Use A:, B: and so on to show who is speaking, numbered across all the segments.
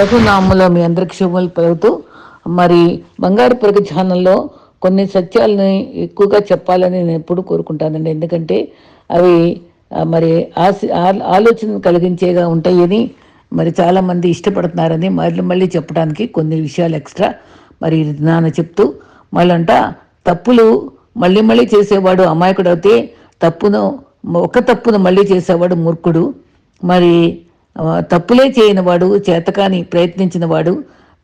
A: ప్రభునామంలో మీ అందరికి శుభములు పలుకుతూ మరి బంగారు ప్రగతి ఛానల్లో కొన్ని సత్యాలని ఎక్కువగా చెప్పాలని నేను ఎప్పుడు కోరుకుంటానండి. ఎందుకంటే అవి మరి ఆశ ఆలోచన కలిగించేగా ఉంటాయని మరి చాలామంది ఇష్టపడుతున్నారని మళ్ళీ మళ్ళీ చెప్పడానికి కొన్ని విషయాలు ఎక్స్ట్రా మరి నాన్న చెప్తూ మళ్ళంట తప్పులు మళ్ళీ మళ్ళీ చేసేవాడు అమాయకుడు అయితే తప్పును ఒక తప్పును మళ్ళీ చేసేవాడు మూర్ఖుడు. మరి తప్పులే చేయని వాడు చేతకాని ప్రయత్నించిన వాడు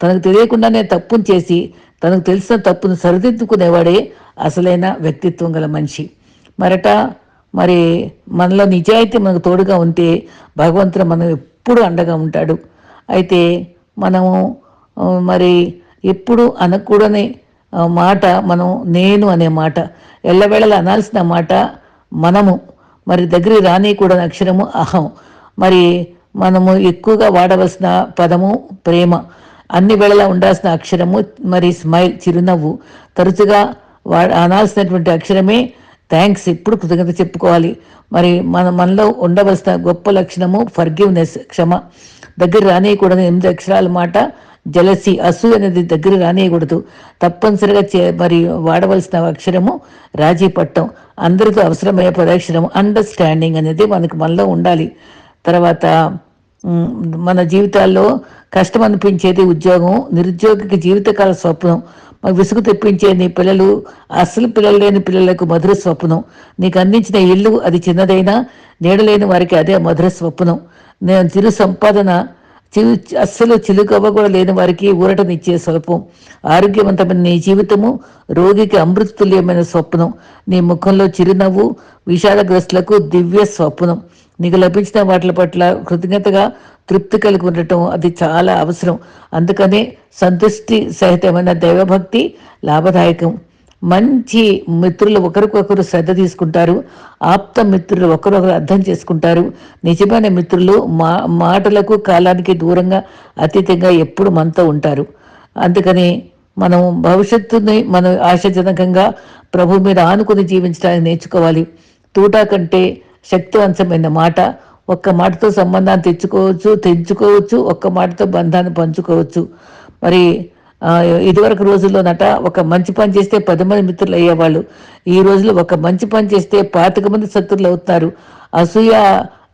A: తనకు తెలియకుండానే తప్పును చేసి తనకు తెలిసిన తప్పును సరిదిద్దుకునేవాడే అసలైన వ్యక్తిత్వం గల మనిషి. మరట మరి మనలో నిజాయితీ మనకు తోడుగా ఉంటే భగవంతుడు మనం ఎప్పుడు అండగా ఉంటాడు. అయితే మనము మరి ఎప్పుడు అనకూడని మాట మనం నేను అనే మాట ఎల్లవేళలా అనాల్సిన మాట మనము. మరి దగ్గర రానికూడని అక్షరము అహం. మరి మనము ఎక్కువగా వాడవలసిన పదము ప్రేమ. అన్ని వేళలా ఉండాల్సిన అక్షరము మరి స్మైల్ చిరునవ్వు. తరచుగా వా అనాల్సినటువంటి అక్షరమే థ్యాంక్స్ ఎప్పుడు కృతజ్ఞత చెప్పుకోవాలి. మరి మన మనలో ఉండవలసిన గొప్ప లక్షణము ఫర్గివ్నెస్ క్షమ. దగ్గర రానియకూడదు ఎనిమిది అక్షరాల మాట. జలసి అసూ అనేది దగ్గర రానియకూడదు. తప్పనిసరిగా చే మరి వాడవలసిన అక్షరము రాజీ పట్టం అందరితో అవసరమయ్యే పదాక్షరము అండర్స్టాండింగ్ అనేది మనకు మనలో ఉండాలి. తర్వాత మన జీవితాల్లో కష్టం అనిపించేది ఉద్యోగం నిరుద్యోగికి జీవితకాల స్వప్నం మాకు విసుగు తెప్పించే నీ పిల్లలు అసలు పిల్లలు లేని పిల్లలకు మధుర స్వప్నం. నీకు అందించిన ఇల్లు అది చిన్నదైనా నీడలేని వారికి అదే మధుర స్వప్నం. నేను చిరు సంపాదన చిరు అస్సలు చిలుకవ్వ కూడా లేని వారికి ఊరటనిచ్చే స్వల్పం. ఆరోగ్యవంతమైన నీ జీవితము రోగికి అమృతతుల్యమైన స్వప్నం. నీ ముఖంలో చిరునవ్వు విషాదగ్రస్తులకు దివ్య స్వప్నం. నీకు లభించిన వాటి పట్ల కృతజ్ఞతగా తృప్తి కలిగి ఉండటం అది చాలా అవసరం. అందుకనే సంతుష్టి సహితమైన దైవభక్తి లాభదాయకం. మంచి మిత్రులు ఒకరికొకరు శ్రద్ధ తీసుకుంటారు. ఆప్త మిత్రులు ఒకరొకరు అర్థం చేసుకుంటారు. నిజమైన మిత్రులు మా మాటలకు కాలానికి దూరంగా అతీతంగా ఎప్పుడు మనతో ఉంటారు. అందుకని మనం భవిష్యత్తుని మనం ఆశాజనకంగా ప్రభు మీద ఆనుకుని జీవించడానికి నేర్చుకోవాలి. తూటా కంటే శక్తివంతమైన మాట. ఒక్క మాటతో సంబంధాన్ని తెచ్చుకోవచ్చు తెంచుకోవచ్చు ఒక్క మాటతో బంధాన్ని పంచుకోవచ్చు. మరి ఇదివరకు ఇదివరకు రోజుల్లోనట ఒక మంచి పని చేస్తే పది మంది మిత్రులు అయ్యేవాళ్ళు. ఈ రోజుల్లో ఒక మంచి పని చేస్తే పాతిక మంది శత్రులు అవుతున్నారు అసూయ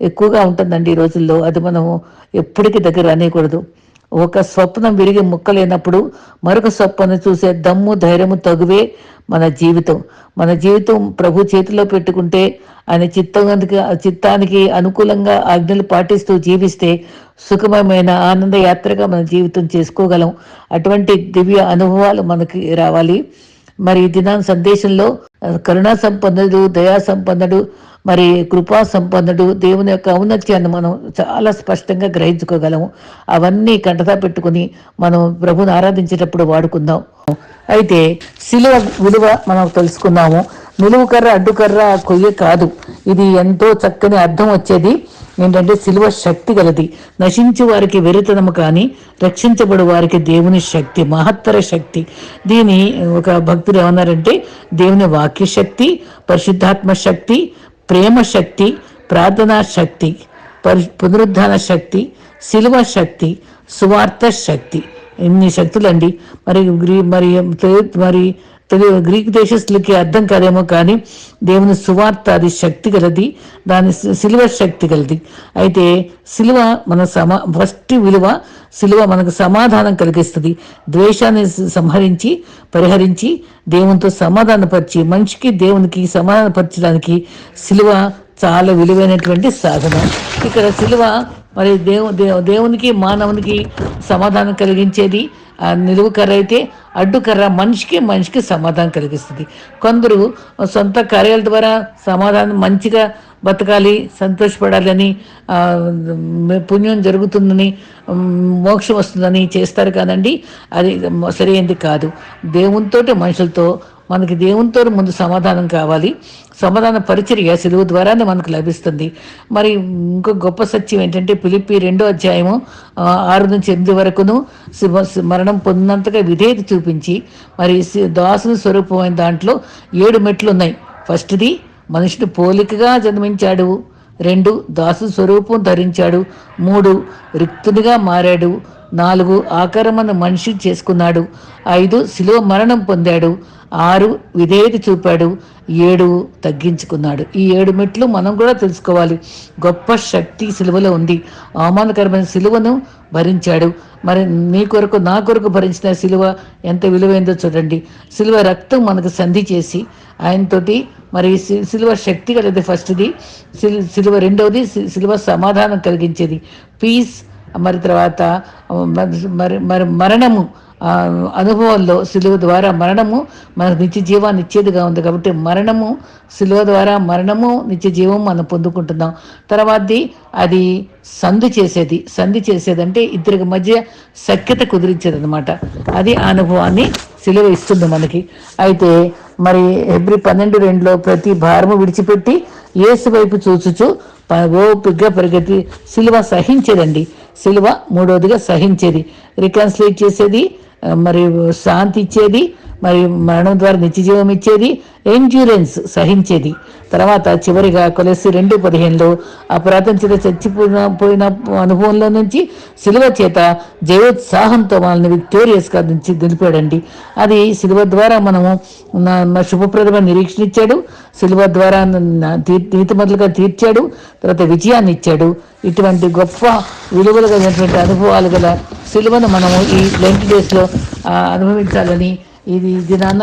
A: ఎక్కువగా ఉంటుందండి ఈ రోజుల్లో. అది మనం ఎప్పటికీ దగ్గర అనేకూడదు ఒక స్వప్నం విరిగి ముక్కలేనప్పుడు మరొక స్వప్నం చూసే దమ్ము ధైర్యము తగువే మన జీవితం. మన జీవితం ప్రభు చేతిలో పెట్టుకుంటే ఆయన చిత్తానికి చిత్తానికి అనుకూలంగా ఆజ్ఞలు పాటిస్తూ జీవిస్తే సుఖమమైన ఆనంద యాత్రగా మన జీవితం చేసుకోగలం. అటువంటి దివ్య అనుభవాలు మనకి రావాలి. మరి దినం సందేశంలో కరుణా సంపన్నుడు దయా సంపన్నుడు మరి కృపా సంపన్నుడు దేవుని యొక్క ఔన్నత్యాన్ని మనం చాలా స్పష్టంగా గ్రహించుకోగలము. అవన్నీ కంటతా పెట్టుకుని మనం ప్రభుని ఆరాధించేటప్పుడు వాడుకుందాం. అయితే శిలువ విలువ మనం తెలుసుకుందాము నిలువు కర్ర అడ్డుకర్ర కొయ్య కాదు. ఇది ఎంతో చక్కని అర్థం వచ్చేది. ఏంటంటే సిలువ శక్తి గలది. నశించు వారికి వెరితనము కానీ రక్షించబడు వారికి దేవుని శక్తి మహత్తర శక్తి. దీని ఒక భక్తుడు ఏమన్నారంటే దేవుని వాక్య శక్తి పరిశుద్ధాత్మ శక్తి ప్రేమ శక్తి ప్రార్థనా శక్తి పరి పునరుద్ధాన శక్తి సిలువ శక్తి సువార్త శక్తి. ఎన్ని శక్తులండి. మరి గ్రీ మరి మరి తెలి- గ్రీక్ దేశస్తులకి అర్థం కాదేమో కానీ దేవుని సువార్త అది శక్తి గలది దాని సి- సిలువ శక్తి గలది. అయితే సిలువ మన సమా ఫస్ట్ విలువ సిలువ మనకు సమాధానం కలిగిస్తుంది. ద్వేషాన్ని సంహరించి పరిహరించి దేవునితో సమాధానపరిచి మనిషికి దేవునికి సమాధానపరచడానికి సిలువ చాలా విలువైనటువంటి సాధనం. ఇక్కడ సిలువ మరి దేవు దేవునికి మానవునికి సమాధానం కలిగించేది నిలువుకర్ర నిలువు కర్ర అయితే అడ్డుకర్ర మనిషికి మనిషికి సమాధానం కలిగిస్తుంది. కొందరు సొంత కార్యాల ద్వారా సమాధానం మంచిగా బతకాలి సంతోషపడాలని పుణ్యం జరుగుతుందని మోక్షం వస్తుందని చేస్తారు కానండి అది సరైనది కాదు. దేవునితోటి మనుషులతో మనకి దేవునితో ముందు సమాధానం కావాలి. సమాధాన పరిచర్య సెలవు ద్వారానే మనకు లభిస్తుంది. మరి ఇంకో గొప్ప సత్యం ఏంటంటే పిలిపి రెండో అధ్యాయము ఆరు నుంచి ఎనిమిది వరకును శివ- మరణం పొందినంతగా విధేయత చూపించి మరి సి- దాసుని స్వరూపమైన దాంట్లో ఏడు మెట్లు ఉన్నాయి ఫస్ట్ది మనిషిని పోలికగా జన్మించాడు. రెండు దాసు స్వరూపం ధరించాడు. మూడు రిక్తునిగా మారాడు. నాలుగు ఆకరమను మనిషి చేసుకున్నాడు. ఐదు శిలో మరణం పొందాడు. ఆరు విధేయత చూపాడు. ఏడు తగ్గించుకున్నాడు. ఈ ఏడు మెట్లు మనం కూడా తెలుసుకోవాలి. గొప్ప శక్తి సిలువలో ఉంది. అవమానకరమైన సిలువను భరించాడు. మరి నీ కొరకు నా కొరకు భరించిన సిలువ ఎంత విలువైందో చూడండి. సిలువ రక్తం మనకు సంధి చేసి ఆయనతోటి మరి సిలువ శక్తి కలిగేది ఫస్ట్ది సిల్ సిలువ రెండవది సిలువ సమాధానం కలిగించేది. పీస్ మరి తర్వాత మరి మరి మరణము అనుభవంలో సిలువ ద్వారా మరణము మనకు నిత్య జీవాన్ని ఇచ్చేదిగా ఉంది కాబట్టి మరణము సిలువ ద్వారా మరణము నిత్య జీవం మనం పొందుకుంటున్నాం. తర్వాతది అది సంధి చేసేది. సంధి చేసేది అంటే ఇద్దరికి మధ్య సఖ్యత కుదిరించేది అనమాట అది ఆ అనుభవాన్ని సిలువ ఇస్తుంది మనకి. అయితే మరి ఎబ్రి పన్నెండు రెండులో ప్రతి భారము విడిచిపెట్టి ఏసు వైపు చూచుచు ప- ఓపిగ్గా పరిగెత్తి సిలువ సహించేదండి. సిలువ మూడవదిగా సహించేది. రికన్సిలేట్ చేసేది. మరి శాంతి ఇచ్చేది మరి మరణం ద్వారా నిత్యజీవం ఇచ్చేది ఎండ్యూరెన్స్ సహించేది. తర్వాత చివరిగా కొలసి రెండు పదిహేనులో అపరాధం చేత చచ్చిపోయిన పోయిన అనుభవంలో నుంచి సిలువ చేత జయోత్సాహంతో మనల్ని విక్టోరియస్గా నుంచి నిలిపాడండి అది సిలువ ద్వారా మనము శుభప్రదమైన నిరీక్షణ ఇచ్చాడు సిలువ ద్వారా నా- తీర్చాడు తర్వాత విజయాన్ని ఇచ్చాడు. ఇటువంటి గొప్ప విలువలు కలిగినటువంటి అనుభవాలు గల సిలువను మనము ఈ లెంట్ డేస్లో అనుభవించాలని ఇది దినాన్న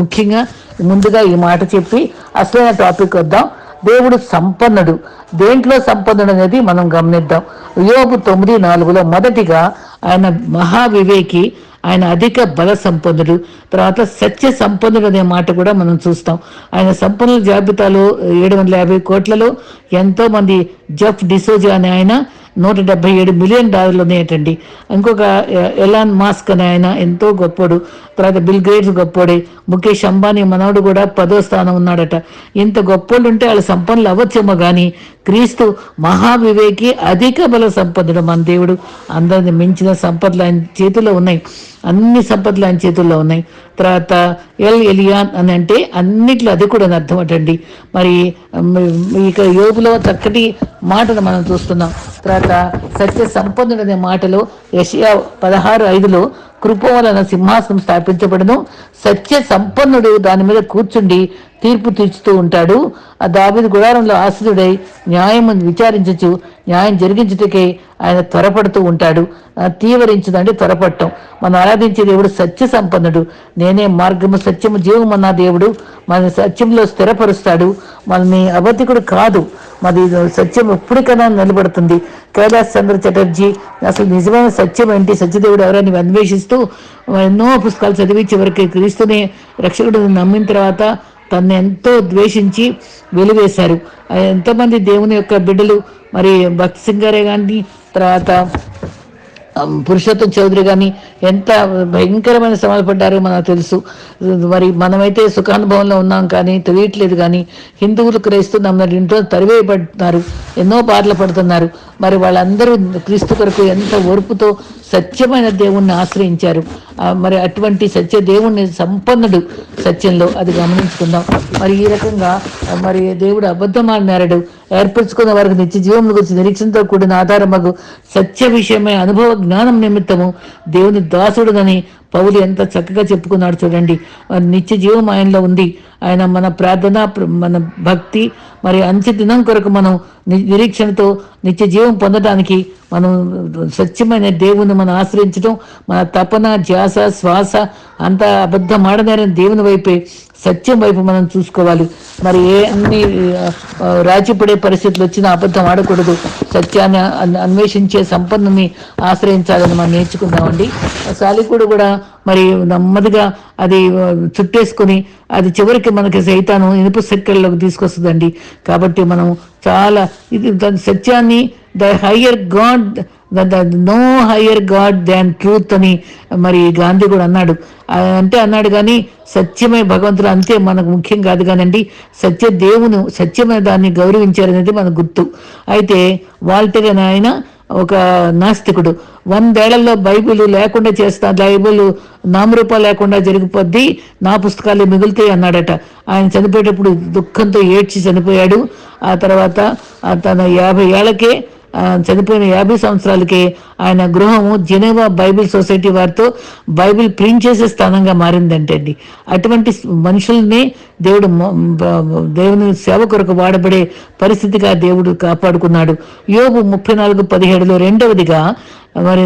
A: ముఖ్యంగా ముందుగా ఈ మాట చెప్పి అసలైన టాపిక్ వద్దాం. దేవుడు సంపన్నుడు. దేంట్లో సంపన్నుడు అనేది మనం గమనిద్దాం. యోగు తొమ్మిది నాలుగులో మొదటిగా ఆయన మహావివేకి ఆయన అధిక బల సంపన్నుడు. తర్వాత సత్య సంపన్నుడు అనే మాట కూడా మనం చూస్తాం. ఆయన సంపన్నుల జాబితాలో ఏడు వందల యాభై కోట్లలో ఎంతో మంది జఫ్ డిసోజా అనే ఆయన నూట డెబ్బై ఏడు మిలియన్ డాలర్లు ఉన్నాయటండి. ఇంకొక ఎలాన్ మాస్క్ అని ఆయన ఎంతో గొప్పడు. తర్వాత బిల్ గేట్స్ గొప్పోడే. ముఖేష్ అంబానీ మనవడు కూడా పదో స్థానం ఉన్నాడట. ఇంత గొప్పోళ్ళు ఉంటే వాళ్ళ సంపన్నులు అవ్వచ్చేమో కానీ క్రీస్తు మహావివేకి అధిక బల సంపన్నుడు మన దేవుడు. అందరిని మించిన సంపదలు ఆయన చేతిలో ఉన్నాయి. అన్ని సంపదలు ఆయన చేతుల్లో ఉన్నాయి. తర్వాత ఎల్ ఎలియాన్ అని అంటే అన్నిట్లో అది కూడా అర్థం అటండి. మరి ఇక యోగులో చక్కటి మాటను మనం చూస్తున్నాం. తర్వాత సత్య సంపన్నుడనే మాటలో యషయా పదహారు ఐదులో కృప వలన సింహాసనం స్థాపించబడను. సత్య సంపన్నుడు దాని మీద కూర్చుండి తీర్పు తీర్చుతూ ఉంటాడు. ఆ దాబిది గుడారంలో ఆశ్రుడై న్యాయం విచారించచ్చు న్యాయం జరిగించుటకే ఆయన త్వరపడుతూ ఉంటాడు. ఆ, అంటే త్వరపడటం. మనం ఆరాధించే దేవుడు సత్య సంపన్నుడు. నేనే మార్గము సత్యము జీవము దేవుడు మన సత్యంలో స్థిరపరుస్తాడు. మనని అబద్ధికుడు కాదు. మరి సత్యం ఎప్పటికైనా నిలబడుతుంది. కైలాస్ చంద్ర చటర్జీ అసలు నిజమైన సత్యం ఏంటి? సత్యదేవుడు ఎవరని అన్వేషిస్తూ ఎన్నో పుస్తకాలు చదివి చివరికి క్రీస్తుని రక్షకుడు నమ్మిన తర్వాత తను ఎంతో ద్వేషించి వెలివేశారు. ఎంతోమంది దేవుని యొక్క బిడ్డలు మరి భక్తి సింగారే కానీ తర్వాత పురుషోత్తం చౌదరి కానీ ఎంత భయంకరమైన శ్రమలు పడ్డారో మనకు తెలుసు. మరి మనమైతే సుఖానుభవంలో ఉన్నాం కానీ తెలియట్లేదు కానీ హిందువులు క్రైస్తవులు నమ్మిన ఇంట్లో తరివేయబడుతున్నారు ఎన్నో బాధలు పడుతున్నారు. మరి వాళ్ళందరూ క్రీస్తు కొరకు ఎంత ఓర్పుతో సత్యమైన దేవుణ్ణి ఆశ్రయించారు. మరి అటువంటి సత్య దేవుణ్ణి సంపన్నుడు సత్యంలో అది గమనించుకుందాం. మరి ఈ రకంగా మరి దేవుడు అబద్ధమాడినారడు ఏర్పరచుకున్న వారికి నిత్య జీవం గురించి నిరీక్షణతో కూడిన ఆధారమగు సత్య విషయమై అనుభవ జ్ఞానం నిమిత్తము దేవుని దాసుడునని పౌలు ఎంత చక్కగా చెప్పుకున్నాడు చూడండి. నిత్య జీవం ఆయనలో ఉంది. ఆయన మన ప్రార్థన మన భక్తి మరి అంత్య దినం కొరకు మనం నిరీక్షణతో నిత్య జీవం పొందడానికి మనం స్వచ్ఛమైన దేవుని మనం ఆశ్రయించడం మన తపన ధ్యాస శ్వాస అంత అబద్ధం ఆడనేరని దేవుని వైపే సత్యం వైపు మనం చూసుకోవాలి. మరి ఏ అన్ని రాచిపడే పరిస్థితులు వచ్చినా అబద్ధం ఆడకూడదు. సత్యాన్ని అన్వేషించే సంపన్నని ఆశ్రయించాలని మనం నేర్చుకుందామండి. సాలికుడు కూడా మరి నెమ్మదిగా అది చుట్టేసుకొని అది చివరికి మనకి సైతాను ఇనుపు సెక్కల్లోకి తీసుకొస్తుందండి. కాబట్టి మనం చాలా ఇది దాని సత్యాన్ని the higher God no higher God than truth అని మరి గాంధీ కూడా అన్నాడు. అంటే అన్నాడు కానీ సత్యమే భగవంతుడు అంతే మనకు ముఖ్యం కాదు కానండి సత్య దేవును సత్యమైన దాన్ని గౌరవించారనేది మనకు గుర్తు. అయితే వాల్టర్ అని ఆయన ఒక నాస్తికుడు. వందేళ్ళలో బైబిల్ లేకుండా చేస్తా బైబిల్ నామరూప లేకుండా జరిగిపోద్ది నా పుస్తకాలు మిగులుతాయి అన్నాడట. ఆయన చనిపోయేటప్పుడు దుఃఖంతో ఏడ్చి చనిపోయాడు. ఆ తర్వాత తన యాభై ఏళ్ళకే చనిపోయిన యాభై సంవత్సరాలకే ఆయన గృహము జెనేవా బైబిల్ సొసైటీ వారితో బైబిల్ ప్రింట్ చేసే స్థానంగా మారిందంటే అండి. అటువంటి మనుషుల్ని దేవుడు దేవుని సేవ కొరకు వాడబడే పరిస్థితిగా దేవుడు కాపాడుకున్నాడు. యోగు ముప్పై నాలుగు పదిహేడులో రెండవదిగా మరి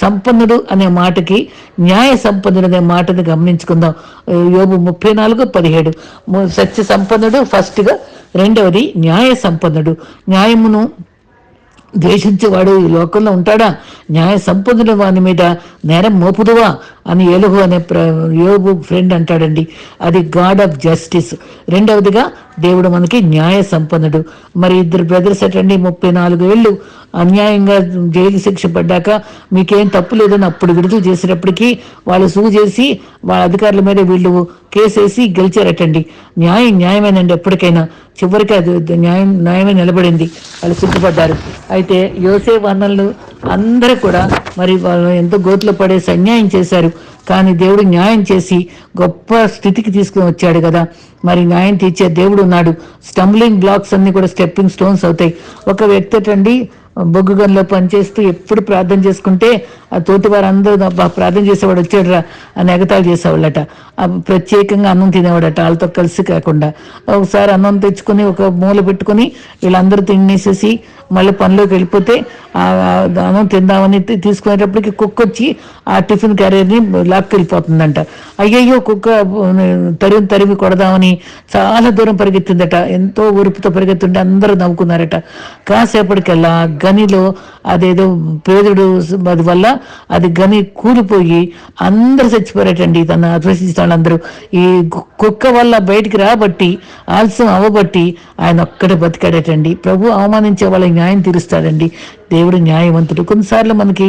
A: సంపన్నుడు అనే మాటకి న్యాయ సంపన్నుడు అనే మాటని గమనించుకుందాం. యోగు ముప్పై నాలుగు పదిహేడు. సత్య సంపన్నుడు ఫస్ట్గా రెండవది న్యాయ సంపన్నుడు. న్యాయమును ద్వేషించేవాడు ఈ లోకంలో ఉంటాడా? న్యాయ సంపన్నుల వాని మీద నేరం మోపుదువా? అని ఎలుగు అనే ప్ర- ఫ్రెండ్ అంటాడండి. అది గాడ్ ఆఫ్ జస్టిస్ రెండవదిగా దేవుడు మనకి న్యాయ సంపన్నుడు. మరి ఇద్దరు బ్రదర్స్ అటండి ముప్పై నాలుగు ఏళ్ళు అన్యాయంగా జైలు శిక్ష పడ్డాక మీకేం తప్పు లేదని అప్పుడు విడుదల చేసేటప్పటికీ వాళ్ళు సూ చేసి వాళ్ళ అధికారుల మీద వీళ్ళు కేసేసి గెలిచారటండి. న్యాయం న్యాయమేనండి ఎప్పటికైనా. చివరికి అది న్యాయం న్యాయమే నిలబడింది. వాళ్ళు సిగ్గుపడ్డారు అయితే యోసే వర్ణనలు అందరూ కూడా మరి వాళ్ళు ఎంతో గోతులు పడేసి అన్యాయం చేశారు. కానీ దేవుడు న్యాయం చేసి గొప్ప స్థితికి తీసుకుని వచ్చాడు కదా. మరి న్యాయం తీర్చే దేవుడు ఉన్నాడు. స్టంబ్లింగ్ బ్లాక్స్ అన్ని కూడా స్టెప్పింగ్ స్టోన్స్ అవుతాయి. ఒక వ్యక్తి అండి బొగ్గు గనిలో పనిచేస్తూ ఎప్పుడు ప్రార్థన చేసుకుంటే ఆ తోటి వారందరూ ప్రార్థన చేసేవాడు వచ్చాడురా అని ఎగతాళి చేసేవాళ్ళట. ప్రత్యేకంగా అన్నం తినేవాడట వాళ్ళతో కలిసి కాకుండా. ఒకసారి అన్నం తెచ్చుకొని ఒక మూల పెట్టుకొని వీళ్ళందరూ తినేసేసి మళ్ళీ పనిలోకి వెళ్ళిపోతే ఆ అన్నం తిందామని తీసుకునేటప్పటికి కుక్క వచ్చి ఆ టిఫిన్ క్యారియర్ని లాక్కి వెళ్ళిపోతుందంట. అయ్యయ్యో కుక్క తరిమి తరిమి కొడదామని చాలా దూరం పరిగెత్తిందట. ఎంతో ఉరుపుతో పరిగెత్తుంటే అందరూ నవ్వుకున్నారట. కాసేపటికల్లా గనిలో అదేదో పేదడు అది వల్ల అది గని కూలిపోయి అందరు చచ్చిపోయారటండి. తను అద్వేషించిన వాళ్ళందరూ ఈ కుక్క వల్ల బయటికి రాబట్టి ఆలస్యం అవ్వబట్టి ఆయన ఒక్కడే బతికాడటండి. ప్రభు అవమానించే వాళ్ళకి న్యాయం తీరుస్తాడండి. దేవుడు న్యాయవంతుడు. కొన్నిసార్లు మనకి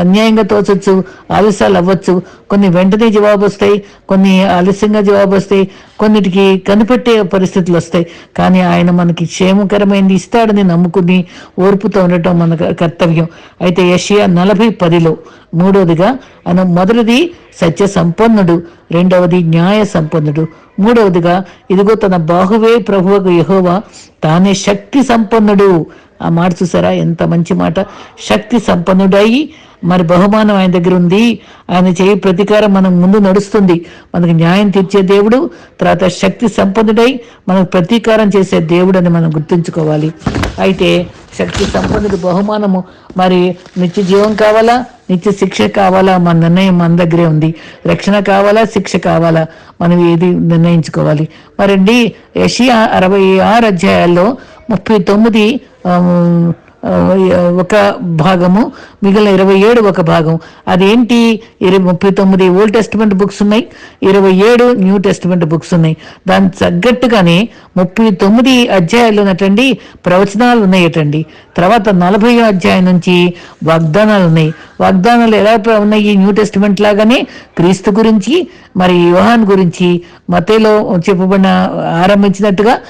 A: అన్యాయంగా తోచొచ్చు ఆలస్యాలు అవ్వచ్చు. కొన్ని వెంటనే జవాబు వస్తాయి కొన్ని ఆలస్యంగా జవాబు వస్తాయి కొన్నిటికి కనిపెట్టే పరిస్థితులు వస్తాయి. కానీ ఆయన మనకి క్షేమకరమైనది ఇస్తాడని నమ్ముకుని ఓర్పుతో ఉండటం మన కర్తవ్యం. అయితే యషియా నలభై పదిలో మూడవదిగా ఆయన మొదటిది సత్య సంపన్నుడు రెండవది న్యాయ సంపన్నుడు మూడవదిగా ఇదిగో తన బాహువే ప్రభువకు యహోవా తానే శక్తి సంపన్నుడు ఆ మాట చూసారా? ఎంత మంచి మాట. శక్తి సంపన్నుడయి మరి బహుమానం ఆయన దగ్గర ఉంది. ఆయన చేయి ప్రతీకారం మనం ముందు నడుస్తుంది. మనకు న్యాయం తీర్చే దేవుడు తర్వాత శక్తి సంపన్నుడై మనకు ప్రతీకారం చేసే దేవుడు అని మనం గుర్తుంచుకోవాలి. అయితే శక్తి సంపన్నుడు బహుమానము మరి నిత్య జీవం కావాలా నిత్య శిక్ష కావాలా? మన నిర్ణయం మన దగ్గరే ఉంది. రక్షణ కావాలా శిక్ష కావాలా? మనం ఏది నిర్ణయించుకోవాలి? మరండి యషియా అరవై ఆరు అధ్యాయాల్లో ముప్పై తొమ్మిది ఒక భాగము మిగిలిన ఇరవై ఏడు ఒక భాగం. అదేంటి? ఇరవై ముప్పై తొమ్మిది ఓల్డ్ టెస్టిమెంట్ బుక్స్ ఉన్నాయి ఇరవై ఏడు న్యూ టెస్టిమెంట్ బుక్స్ ఉన్నాయి. దాని తగ్గట్టుగానే ముప్పై తొమ్మిది అధ్యాయాలు ఉన్నటండి ప్రవచనాలు ఉన్నాయటండి. తర్వాత నలభై అధ్యాయం నుంచి వాగ్దానాలు ఉన్నాయి. వాగ్దానాలు ఎలా ఉన్నాయి న్యూ టెస్టిమెంట్ లాగానే క్రీస్తు గురించి మరి యోహాన్ గురించి మతేలో చెప్పబడిన ఆరంభించినట్టుగా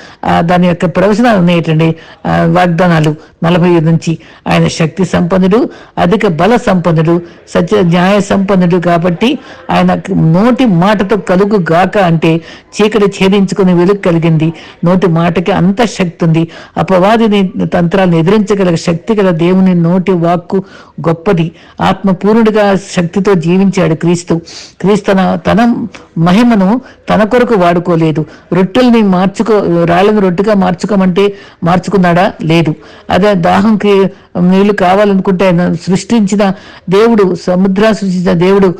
A: దాని యొక్క ప్రవచనాలు ఉన్నాయటండి వాగ్దానాలు నలభై ఐదు నుంచి. ఆయన శక్తి సంపన్నుడు అధిక బల సంపన్నుడు సత్య న్యాయ సంపన్నుడు కాబట్టి ఆయన నోటి మాటతో కలుగు గాక అంటే చీకటి ఛేదించుకుని వెలుగు కలిగింది. నోటి మాటకి అంత శక్తి ఉంది. అపవాదిని తంత్రాలను ఎదిరించగల శక్తి గల దేవుని నోటి వాక్కు గొప్పది. ఆత్మపూర్ణుడిగా శక్తితో జీవించాడు క్రీస్తు. క్రీస్తు తన తన మహిమను తన కొరకు వాడుకోలేదు. రొట్టెల్ని మార్చుకో రాళ్ళను రొట్టెగా మార్చుకోమంటే మార్చుకున్నాడా? లేదు. అదే దాహంకి నీళ్ళు కావాలనుకుంటే ఆయన సృష్టించిన దేవుడు సముద్ర సృష్టించిన దేవుడు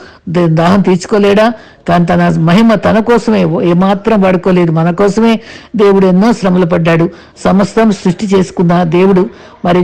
A: దాహం తీర్చుకోలేడా? కానీ తన మహిమ తన కోసమే ఏమాత్రం వాడుకోలేదు. మన కోసమే దేవుడు ఎన్నో శ్రమలు పడ్డాడు. సమస్తం సృష్టి చేసుకున్న దేవుడు. మరి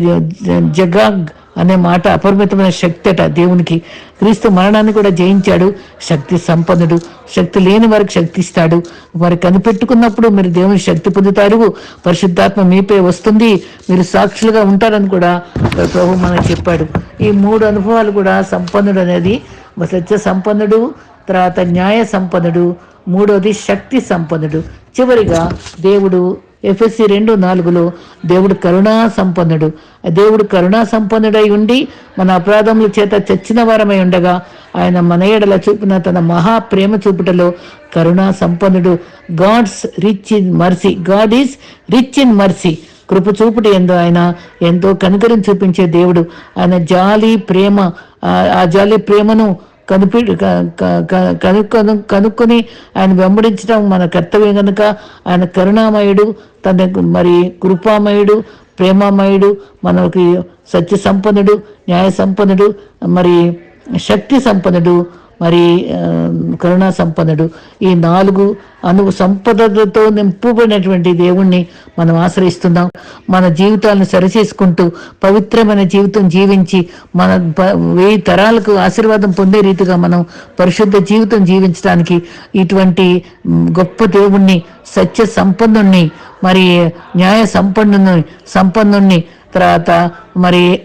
A: జగ అనే మాట అపరిమితమైన శక్తి అట దేవునికి. క్రీస్తు మరణాన్ని కూడా జయించాడు. శక్తి సంపన్నుడు. శక్తి లేని వారికి శక్తి ఇస్తాడు. వారు కనిపెట్టుకున్నప్పుడు మీరు దేవుని శక్తి పొందుతారు. పరిశుద్ధాత్మ మీపై వస్తుంది. మీరు సాక్షులుగా ఉంటారని కూడా ప్రభు మనకు చెప్పాడు. ఈ మూడు అనుభవాలు కూడా సంపన్నుడు అనేది. సత్య సంపన్నుడు తర్వాత న్యాయ సంపన్నుడు మూడోది శక్తి సంపన్నుడు. చివరిగా దేవుడు ఎఫ్ఎస్సి రెండు నాలుగులో దేవుడు కరుణా సంపన్నుడు. దేవుడు కరుణా సంపన్నుడై ఉండి మన అపరాధముల చేత చచ్చిన వారమై ఉండగా ఆయన మన ఎడల చూపిన తన మహా ప్రేమ చూపుటలో కరుణా సంపన్నుడు. God's rich in mercy. God is rich in mercy. కృప చూపుటి ఎందు ఆయన ఎంతో కనికరం చూపించే దేవుడు. ఆయన జాలి ప్రేమ ఆ జాలి ప్రేమను కనిపి క- క- కనుక్కొని కనుక్కొని ఆయన వెంబడించడం మన కర్తవ్యం కనుక ఆయన కరుణామయుడు తన మరి కృపామయుడు ప్రేమామయుడు మనకి సత్య సంపన్నుడు న్యాయ సంపన్నుడు మరి శక్తి సంపన్నుడు మరి కరుణా సంపన్నుడు. ఈ నాలుగు అను సంపదలతో నింపబడినటువంటి దేవుణ్ణి మనం ఆశ్రయిస్తున్నాం. మన జీవితాలను సరిచేసుకుంటూ పవిత్రమైన జీవితం జీవించి మన ప- వెయ్యి తరాలకు ఆశీర్వాదం పొందే రీతిగా మనం పరిశుద్ధ జీవితం జీవించడానికి ఇటువంటి గొప్ప దేవుణ్ణి సత్య సంపన్నుణ్ణి మరి న్యాయ సంపన్నుని సంపన్నుణ్ణి తర్వాత మరి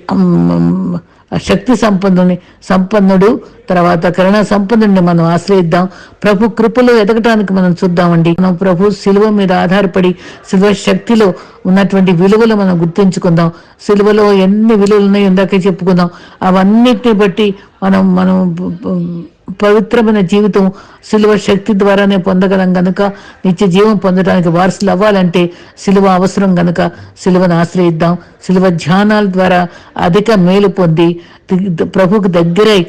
A: ఆ శక్తి సంపన్నుని సంపన్నుడు తర్వాత కరుణ సంపన్నుడిని మనం ఆశ్రయిద్దాం. ప్రభు కృపలో ఎదగటానికి మనం చూద్దామండి. మనం ప్రభు సిలువ మీద ఆధారపడి సిలువ శక్తిలో ఉన్నటువంటి విలువలు మనం గుర్తుంచుకుందాం. సిలువలో ఎన్ని విలువలు ఉన్నాయో ఇందాకే చెప్పుకుందాం. అవన్నిటిని బట్టి మనం మనం పవిత్రమైన జీవితం సిలువ శక్తి ద్వారానే పొందగలం గనుక నిత్య జీవం పొందడానికి వారసులు అవ్వాలంటే సిలువ అవసరం గనుక సిలువను ఆశ్రయిద్దాం. సిలువ ధ్యానాల ద్వారా అధిక మేలు పొంది ప్రభుకు దగ్గరై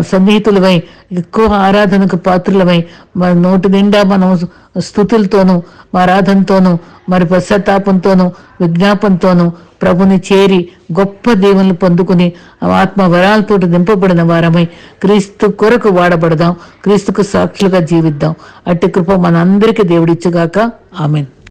A: సన్నిహితులమై ఎక్కువ ఆరాధనకు పాత్రులమై మన నోటి నిండా మనం స్థుతులతోనూ ఆరాధనతోనూ మరి పశ్చాత్తాపంతోనూ విజ్ఞాపంతోనూ ప్రభుని చేరి గొప్ప దీవెనలు పొందుకుని ఆత్మ వరాలతో నింపబడిన వారమై క్రీస్తు కొరకు వాడబడదాం క్రీస్తుకు సాక్షులుగా జీవిద్దాం. అట్టి కృప మనందరికీ దేవుడిచ్చుగాక. ఆమెన్.